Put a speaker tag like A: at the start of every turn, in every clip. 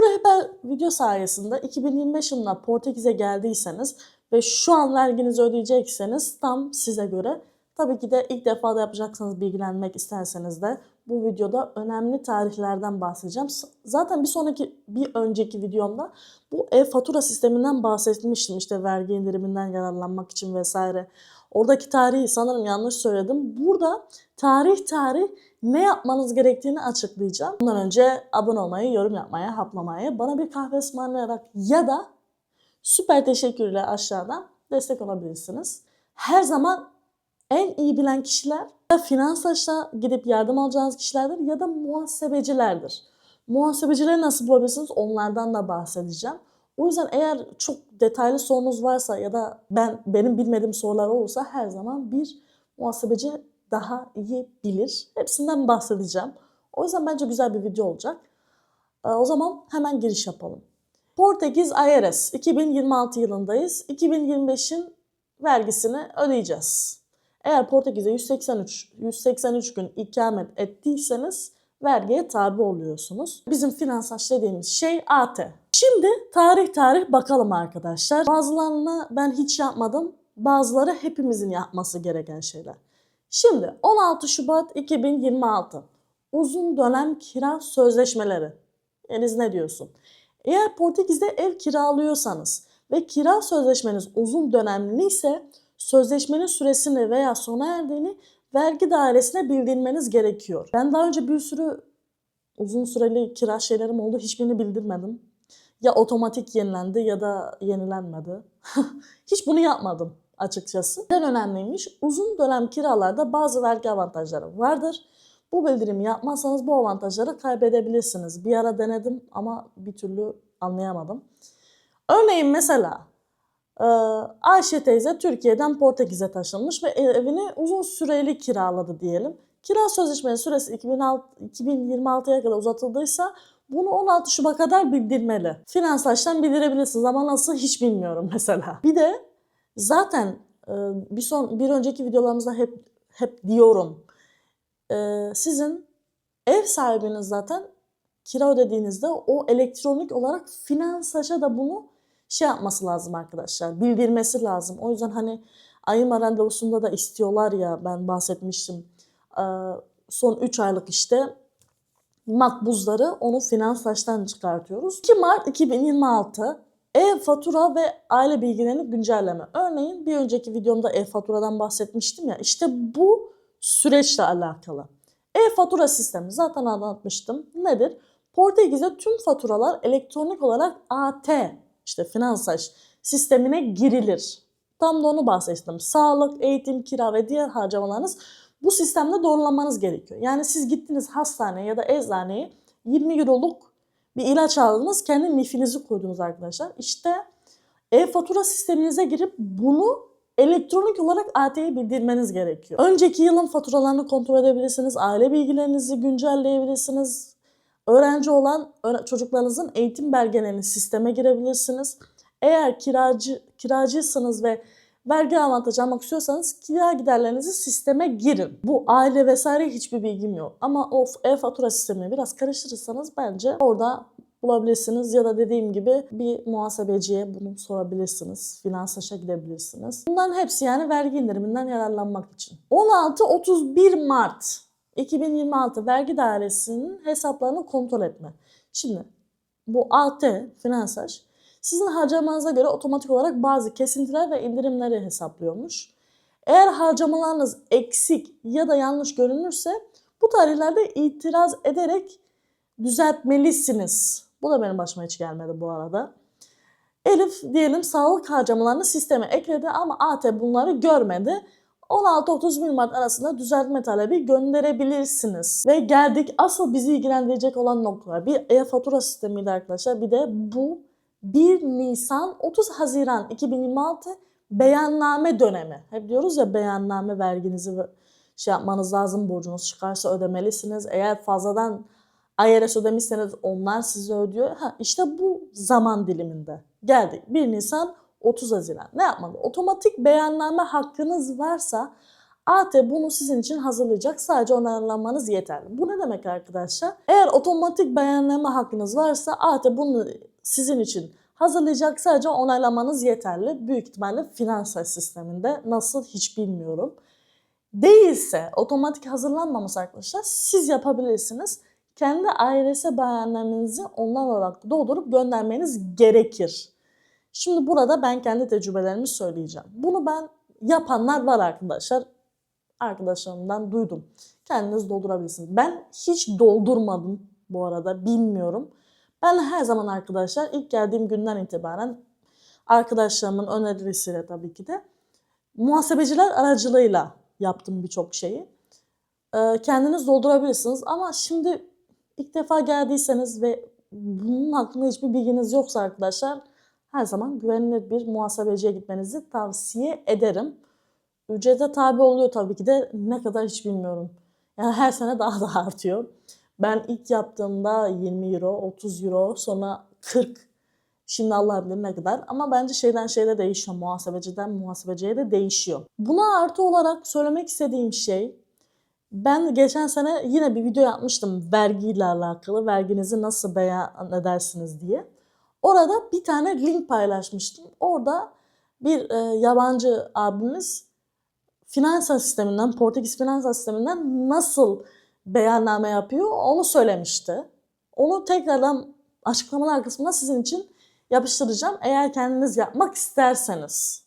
A: Bu rehber video sayesinde 2025 yılında Portekiz'e geldiyseniz ve şu an verginizi ödeyecekseniz tam size göre. Tabii ki de ilk defa da yapacaksanız bilgilenmek isterseniz de bu videoda önemli tarihlerden bahsedeceğim. Zaten bir sonraki, bir önceki videomda bu e-fatura sisteminden bahsetmiştim. İşte vergi indiriminden yararlanmak için vesaire. Oradaki tarihi sanırım yanlış söyledim. Burada tarih tarih ne yapmanız gerektiğini açıklayacağım. Bundan önce abone olmayı, yorum yapmayı, haplamayı, bana bir kahve ısmarlayarak ya da süper teşekkürle aşağıdan destek olabilirsiniz. Her zaman en iyi bilen kişiler ya finans taşla gidip yardım alacağınız kişilerdir ya da muhasebecilerdir. Muhasebecileri nasıl bulabilirsiniz onlardan da bahsedeceğim. O yüzden eğer çok detaylı sorunuz varsa ya da ben benim bilmediğim sorular olursa her zaman bir muhasebeci daha iyi bilir. Hepsinden bahsedeceğim. O yüzden bence güzel bir video olacak. Ee, O zaman hemen giriş yapalım. Portekiz IRS 2026 yılındayız. 2025'in vergisini ödeyeceğiz. Eğer Portekiz'e 183 183 gün ikamet ettiyseniz vergiye tabi oluyorsunuz. Bizim finansaj dediğimiz şey AT. Şimdi tarih tarih bakalım arkadaşlar. Bazılarını ben hiç yapmadım. Bazıları hepimizin yapması gereken şeyler. Şimdi 16 Şubat 2026 uzun dönem kira sözleşmeleri. Deniz ne diyorsun? Eğer Portekiz'de ev kiralıyorsanız ve kira sözleşmeniz uzun dönemliyse sözleşmenin süresini veya sona erdiğini vergi dairesine bildirmeniz gerekiyor. Ben daha önce bir sürü uzun süreli kira şeylerim oldu. Hiçbirini bildirmedim. Ya otomatik yenilendi ya da yenilenmedi. Hiç bunu yapmadım açıkçası. En önemliymiş uzun dönem kiralarda bazı vergi avantajları vardır. Bu bildirimi yapmazsanız bu avantajları kaybedebilirsiniz. Bir ara denedim ama bir türlü anlayamadım. Örneğin mesela Ayşe teyze Türkiye'den Portekiz'e taşınmış ve evini uzun süreli kiraladı diyelim. Kira sözleşmenin süresi 2006 2026'ya kadar uzatıldıysa bunu 16 Şubat'a kadar bildirmeli. Finanslaştan bildirebilirsiniz ama nasıl hiç bilmiyorum mesela. Bir de zaten e, bir son bir önceki videolarımızda hep hep diyorum. E, sizin ev sahibiniz zaten kira ödediğinizde o elektronik olarak finansaja da bunu şey yapması lazım arkadaşlar. Bildirmesi lazım. O yüzden hani ayırma randevusunda da istiyorlar ya ben bahsetmiştim. Ee, son 3 aylık işte makbuzları onu finanslaştan çıkartıyoruz. 2 Mart 2026 e-fatura ve aile bilgilerini güncelleme. Örneğin bir önceki videomda e-faturadan bahsetmiştim ya. İşte bu süreçle alakalı. E-fatura sistemi zaten anlatmıştım. Nedir? Portekiz'de tüm faturalar elektronik olarak AT işte finansaj sistemine girilir. Tam da onu bahsettim. Sağlık, eğitim, kira ve diğer harcamalarınız bu sistemde doğrulamanız gerekiyor. Yani siz gittiniz hastaneye ya da eczaneye 20 euroluk bir ilaç aldınız, kendi nifinizi koydunuz arkadaşlar. İşte e-fatura sisteminize girip bunu elektronik olarak AT'ye bildirmeniz gerekiyor. Önceki yılın faturalarını kontrol edebilirsiniz, aile bilgilerinizi güncelleyebilirsiniz, öğrenci olan çocuklarınızın eğitim belgelerini sisteme girebilirsiniz. Eğer kiracı kiracıysanız ve vergi avantajı almak istiyorsanız kira giderlerinizi sisteme girin. Bu aile vesaire hiçbir bilgim yok. Ama o e-fatura sistemini biraz karıştırırsanız bence orada bulabilirsiniz ya da dediğim gibi bir muhasebeciye bunu sorabilirsiniz. Finansaşa gidebilirsiniz. Bunların hepsi yani vergi indiriminden yararlanmak için. 16-31 Mart 2026 vergi dairesinin hesaplarını kontrol etme. Şimdi bu AT, finansaj, sizin harcamanıza göre otomatik olarak bazı kesintiler ve indirimleri hesaplıyormuş. Eğer harcamalarınız eksik ya da yanlış görünürse bu tarihlerde itiraz ederek düzeltmelisiniz. Bu da benim başıma hiç gelmedi bu arada. Elif diyelim sağlık harcamalarını sisteme ekledi ama AT bunları görmedi. 16-31 Mart arasında düzeltme talebi gönderebilirsiniz. Ve geldik asıl bizi ilgilendirecek olan noktalar. Bir e-fatura sistemiydi arkadaşlar. Bir de bu 1 Nisan 30 Haziran 2026 beyanname dönemi. Hep diyoruz ya beyanname verginizi ve- şey yapmanız lazım. Borcunuz çıkarsa ödemelisiniz. Eğer fazladan IRS ödemişseniz onlar size ödüyor. Ha, işte bu zaman diliminde geldik. 1 Nisan 30 Haziran. Ne yapmalı? Otomatik beyanname hakkınız varsa AT bunu sizin için hazırlayacak. Sadece onaylamanız yeterli. Bu ne demek arkadaşlar? Eğer otomatik beyanlama hakkınız varsa AT bunu sizin için hazırlayacak. Sadece onaylamanız yeterli. Büyük ihtimalle finansal sisteminde nasıl hiç bilmiyorum. Değilse otomatik hazırlanmaması arkadaşlar siz yapabilirsiniz. Kendi IRS beyanlarınızı onlar olarak doldurup göndermeniz gerekir. Şimdi burada ben kendi tecrübelerimi söyleyeceğim. Bunu ben yapanlar var arkadaşlar. Arkadaşlarımdan duydum. Kendiniz doldurabilirsiniz. Ben hiç doldurmadım bu arada bilmiyorum. Ben her zaman arkadaşlar ilk geldiğim günden itibaren arkadaşlarımın önerisiyle tabii ki de muhasebeciler aracılığıyla yaptım birçok şeyi. Ee, kendiniz doldurabilirsiniz ama şimdi ilk defa geldiyseniz ve bunun hakkında hiçbir bilginiz yoksa arkadaşlar her zaman güvenilir bir muhasebeciye gitmenizi tavsiye ederim. Ücrete tabi oluyor tabii ki de ne kadar hiç bilmiyorum. Yani her sene daha da artıyor. Ben ilk yaptığımda 20 euro, 30 euro, sonra 40. Şimdi Allah bilir ne kadar. Ama bence şeyden şeyde değişiyor. Muhasebeciden muhasebeciye de değişiyor. Buna artı olarak söylemek istediğim şey ben geçen sene yine bir video yapmıştım vergiyle alakalı. Verginizi nasıl beyan edersiniz diye. Orada bir tane link paylaşmıştım. Orada bir e, yabancı abimiz finansal sisteminden, Portekiz finansal sisteminden nasıl beyanname yapıyor onu söylemişti. Onu tekrardan açıklamalar kısmına sizin için yapıştıracağım. Eğer kendiniz yapmak isterseniz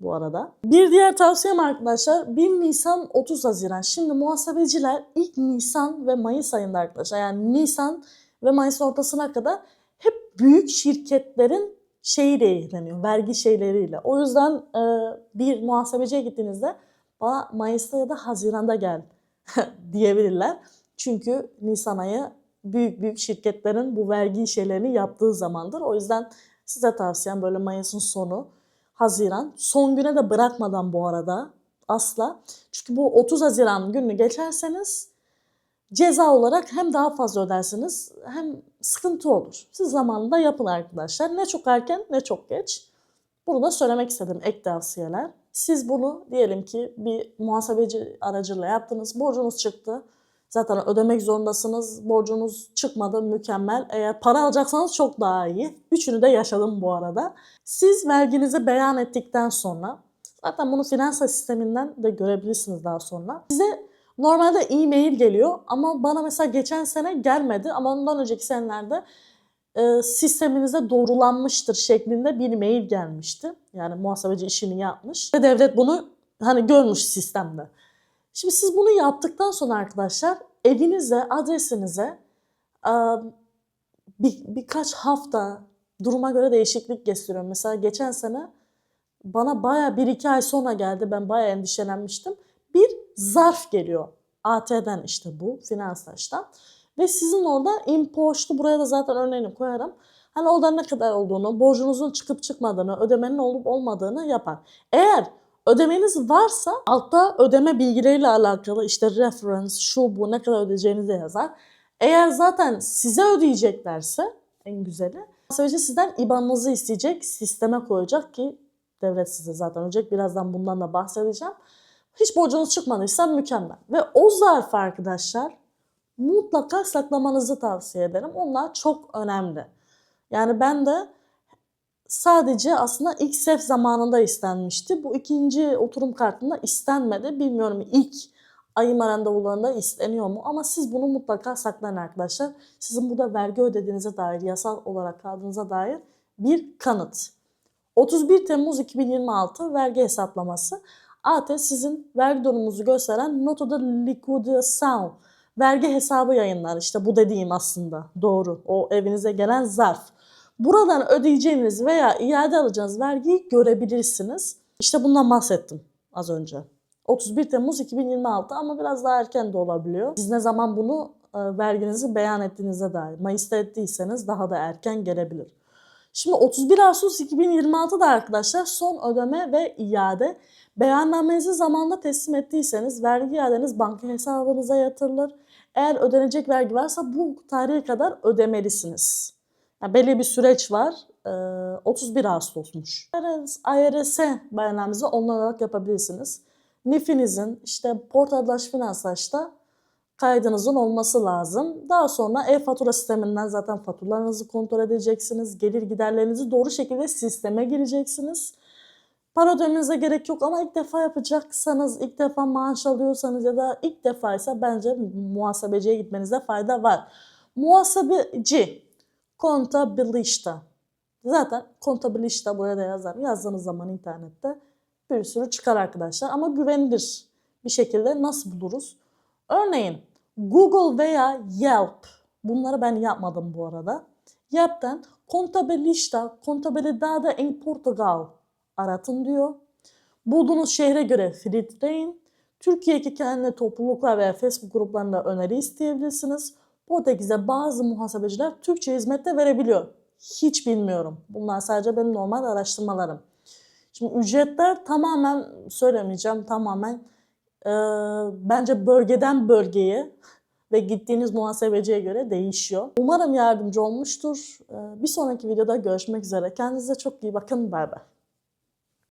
A: bu arada. Bir diğer tavsiyem arkadaşlar 1 Nisan 30 Haziran. Şimdi muhasebeciler ilk Nisan ve Mayıs ayında arkadaşlar yani Nisan ve Mayıs ortasına kadar hep büyük şirketlerin şeyiyle ilgileniyor. Vergi şeyleriyle. O yüzden e, bir muhasebeciye gittiğinizde bana Mayıs'ta ya da Haziran'da gel diyebilirler. Çünkü Nisan ayı büyük büyük şirketlerin bu vergi şeylerini yaptığı zamandır. O yüzden size tavsiyem böyle Mayıs'ın sonu, Haziran. Son güne de bırakmadan bu arada asla. Çünkü bu 30 Haziran gününü geçerseniz ceza olarak hem daha fazla ödersiniz hem sıkıntı olur. Siz zamanında yapın arkadaşlar. Ne çok erken ne çok geç. Bunu da söylemek istedim ek tavsiyeler. Siz bunu diyelim ki bir muhasebeci aracılığıyla yaptınız. Borcunuz çıktı. Zaten ödemek zorundasınız. Borcunuz çıkmadı mükemmel. Eğer para alacaksanız çok daha iyi. Üçünü de yaşadım bu arada. Siz verginizi beyan ettikten sonra zaten bunu finansal sisteminden de görebilirsiniz daha sonra. Size normalde e-mail geliyor ama bana mesela geçen sene gelmedi ama ondan önceki senelerde e, sisteminizde doğrulanmıştır şeklinde bir mail gelmişti. Yani muhasebeci işini yapmış ve devlet bunu hani görmüş sistemde. Şimdi siz bunu yaptıktan sonra arkadaşlar evinize, adresinize e, bir, birkaç hafta duruma göre değişiklik gösteriyorum. Mesela geçen sene bana baya bir iki ay sonra geldi. Ben baya endişelenmiştim. Bir zarf geliyor. AT'den işte bu, Finansaç'tan. Ve sizin orada impoştu, buraya da zaten örneğini koyarım. Hani orada ne kadar olduğunu, borcunuzun çıkıp çıkmadığını, ödemenin olup olmadığını yapar. Eğer ödemeniz varsa altta ödeme bilgileriyle alakalı işte reference, şu bu ne kadar ödeyeceğinizi de yazar. Eğer zaten size ödeyeceklerse en güzeli muhasebeci sizden IBAN'ınızı isteyecek, sisteme koyacak ki devlet size zaten ödeyecek. Birazdan bundan da bahsedeceğim. Hiç borcunuz çıkmadıysa mükemmel. Ve o zarf arkadaşlar mutlaka saklamanızı tavsiye ederim. Onlar çok önemli. Yani ben de sadece aslında ilk sef zamanında istenmişti. Bu ikinci oturum kartında istenmedi. Bilmiyorum ilk ayım randevularında isteniyor mu? Ama siz bunu mutlaka saklayın arkadaşlar. Sizin burada vergi ödediğinize dair, yasal olarak kaldığınıza dair bir kanıt. 31 Temmuz 2026 vergi hesaplaması. AT sizin vergi durumunuzu gösteren Noto de Liquidation vergi hesabı yayınlar. İşte bu dediğim aslında doğru. O evinize gelen zarf. Buradan ödeyeceğiniz veya iade alacağınız vergiyi görebilirsiniz. İşte bundan bahsettim az önce. 31 Temmuz 2026 ama biraz daha erken de olabiliyor. Siz ne zaman bunu e, verginizi beyan ettiğinize dair. Mayıs'ta ettiyseniz daha da erken gelebilir. Şimdi 31 Ağustos 2026'da arkadaşlar son ödeme ve iade. Beyannamenizi zamanında teslim ettiyseniz vergi iadeniz banka hesabınıza yatırılır. Eğer ödenecek vergi varsa bu tarihe kadar ödemelisiniz. Yani belli bir süreç var. Ee, 31 Ağustos'muş. IRS beyannamenizi online olarak yapabilirsiniz. NIF'inizin işte Portadaş Finansaç'ta kaydınızın olması lazım. Daha sonra e-fatura sisteminden zaten faturalarınızı kontrol edeceksiniz. Gelir giderlerinizi doğru şekilde sisteme gireceksiniz. Para ödemenize gerek yok ama ilk defa yapacaksanız, ilk defa maaş alıyorsanız ya da ilk defa ise bence muhasebeciye gitmenize fayda var. Muhasebeci, kontabilista. Zaten kontabilista buraya da yazar. Yazdığınız zaman internette bir sürü çıkar arkadaşlar ama güvenilir bir şekilde nasıl buluruz? Örneğin Google veya Yelp. Bunları ben yapmadım bu arada. Yelp'ten Contabilista, Contabilidade em Portugal aratın diyor. Bulduğunuz şehre göre filtreyin. Türkiye'deki kendi topluluklar veya Facebook gruplarında öneri isteyebilirsiniz. Portekiz'de bazı muhasebeciler Türkçe hizmette verebiliyor. Hiç bilmiyorum. Bunlar sadece benim normal araştırmalarım. Şimdi ücretler tamamen söylemeyeceğim tamamen e, bence bölgeden bölgeye ve gittiğiniz muhasebeciye göre değişiyor. Umarım yardımcı olmuştur. E, bir sonraki videoda görüşmek üzere. Kendinize çok iyi bakın. Bay bay.